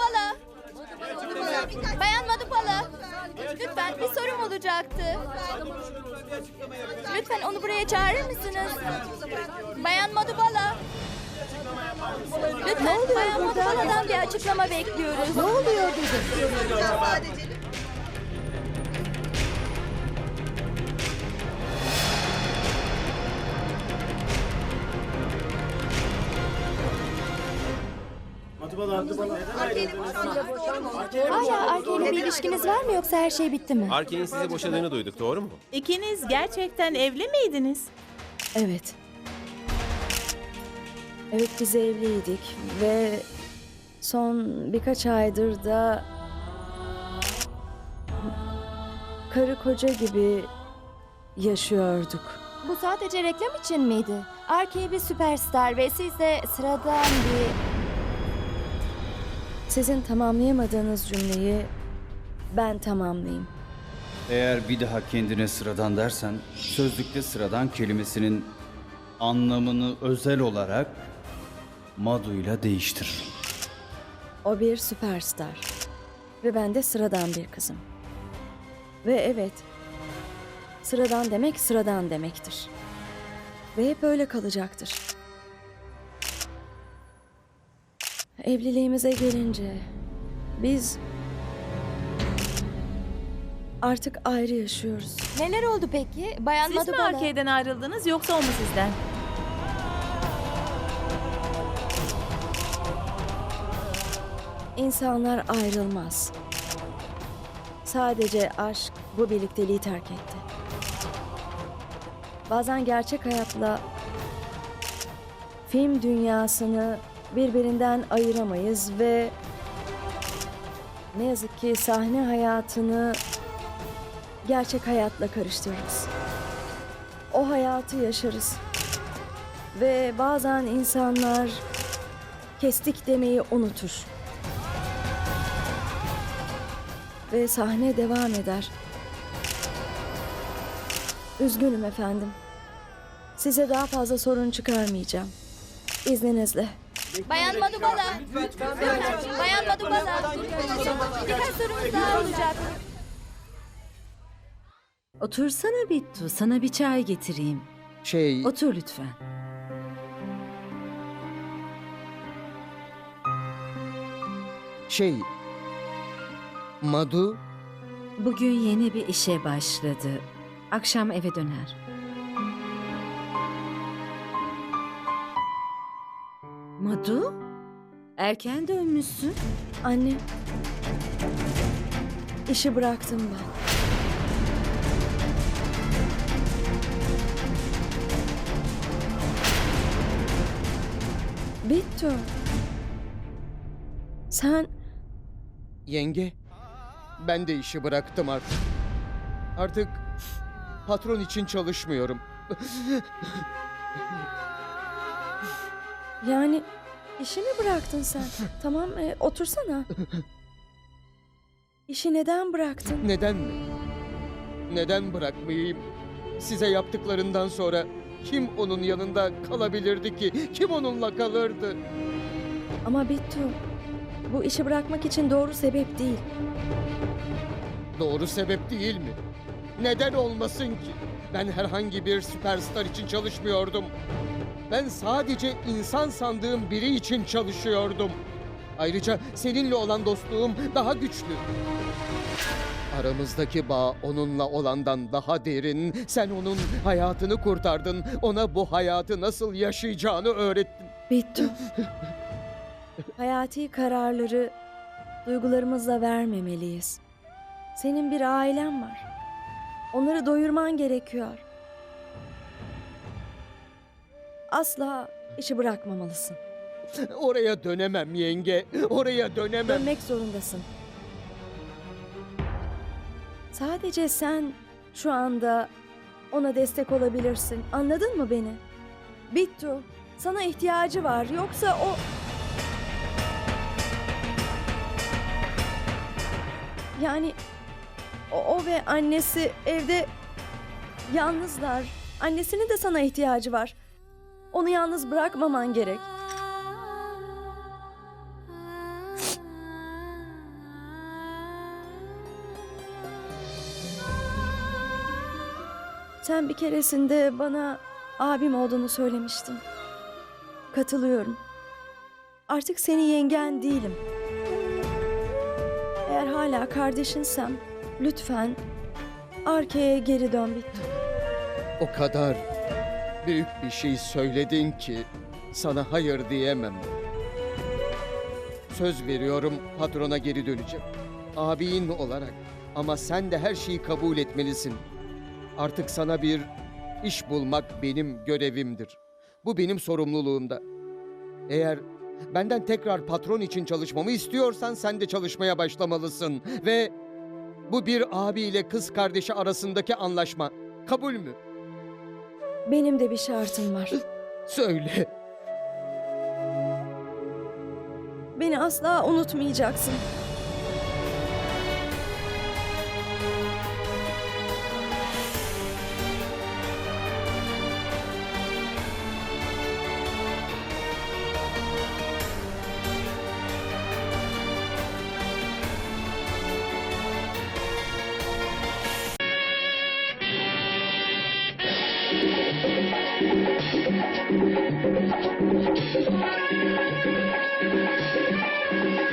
Madubala. Bayan Madubala. Lütfen bir sorum olacaktı. Lütfen onu buraya çağırır mısınız? Bayan Madubala. Lütfen Bayan Madubala'dan bir açıklama bekliyoruz. Ne oluyor dedim. Hala Arke'yle bir ilişkiniz var mı yoksa her şey bitti mi? Arkey'in sizi boşadığını duyduk doğru mu? İkiniz gerçekten evli miydiniz? Evet. Evet biz evliydik ve son birkaç aydır da karı koca gibi yaşıyorduk. Bu sadece reklam için miydi? Arke bir süperstar ve siz de sıradan bir... Sizin tamamlayamadığınız cümleyi ben tamamlayayım. Eğer bir daha kendine sıradan dersen, sözlükte sıradan kelimesinin anlamını özel olarak Madu'yla değiştir. O bir süperstar ve ben de sıradan bir kızım. Ve evet, sıradan demek sıradan demektir. Ve hep öyle kalacaktır. Evliliğimize gelince biz artık ayrı yaşıyoruz. Neler oldu peki? Bayan Siz mi Madubala. Ayrıldınız yoksa o mu sizden? İnsanlar ayrılmaz. Sadece aşk bu birlikteliği terk etti. Bazen gerçek hayatla film dünyasını birbirinden ayıramayız ve ne yazık ki sahne hayatını gerçek hayatla karıştırırız. O hayatı yaşarız. Ve bazen insanlar kestik demeyi unutur. ve sahne devam eder. Üzgünüm efendim. Size daha fazla sorun çıkarmayacağım. İzninizle. Bayan Madubala. Bayan Madubala. Birkaç sorumuz daha olacak. Otursana Bittu, sana bir çay getireyim. Şey, Otur lütfen. şey... Madu, Bugün yeni bir işe başladı. Akşam eve döner. Madu? Erken dönmüşsün. Anne. İşi bıraktım ben. Bittu. Sen yenge, ben de işi bıraktım artık. Artık patron için çalışmıyorum. Yani işi mi bıraktın sen? tamam e, otursana. İşi neden bıraktın? Neden mi? Neden bırakmayayım? Size yaptıklarından sonra kim onun yanında kalabilirdi ki? Kim onunla kalırdı? Ama Bittu, bu işi bırakmak için doğru sebep değil. Doğru sebep değil mi? Neden olmasın ki? Ben herhangi bir süperstar için çalışmıyordum. Ben sadece insan sandığım biri için çalışıyordum. Ayrıca seninle olan dostluğum daha güçlü. Aramızdaki bağ onunla olandan daha derin. Sen onun hayatını kurtardın. Ona bu hayatı nasıl yaşayacağını öğrettin. Bittu. Hayati kararları duygularımızla vermemeliyiz. Senin bir ailen var. Onları doyurman gerekiyor. Asla işi bırakmamalısın. Oraya dönemem yenge. Oraya dönemem. Dönmek zorundasın. Sadece sen şu anda ona destek olabilirsin. Anladın mı beni? Bittu, sana ihtiyacı var. Yoksa o... Yani o, o ve annesi evde yalnızlar. Annesinin de sana ihtiyacı var. Onu yalnız bırakmaman gerek. Sen bir keresinde bana abim olduğunu söylemiştin. Katılıyorum. Artık senin yengen değilim. Eğer hala kardeşinsem lütfen arkaya geri dön Bittu. O kadar büyük bir şey söyledin ki sana hayır diyemem. Söz veriyorum patrona geri döneceğim. Abin olarak ama sen de her şeyi kabul etmelisin. Artık sana bir iş bulmak benim görevimdir. Bu benim sorumluluğumda. Eğer benden tekrar patron için çalışmamı istiyorsan sen de çalışmaya başlamalısın ve bu bir abi ile kız kardeşi arasındaki anlaşma. Kabul mü? Benim de bir şartım var. Söyle. Beni asla unutmayacaksın. Thank you.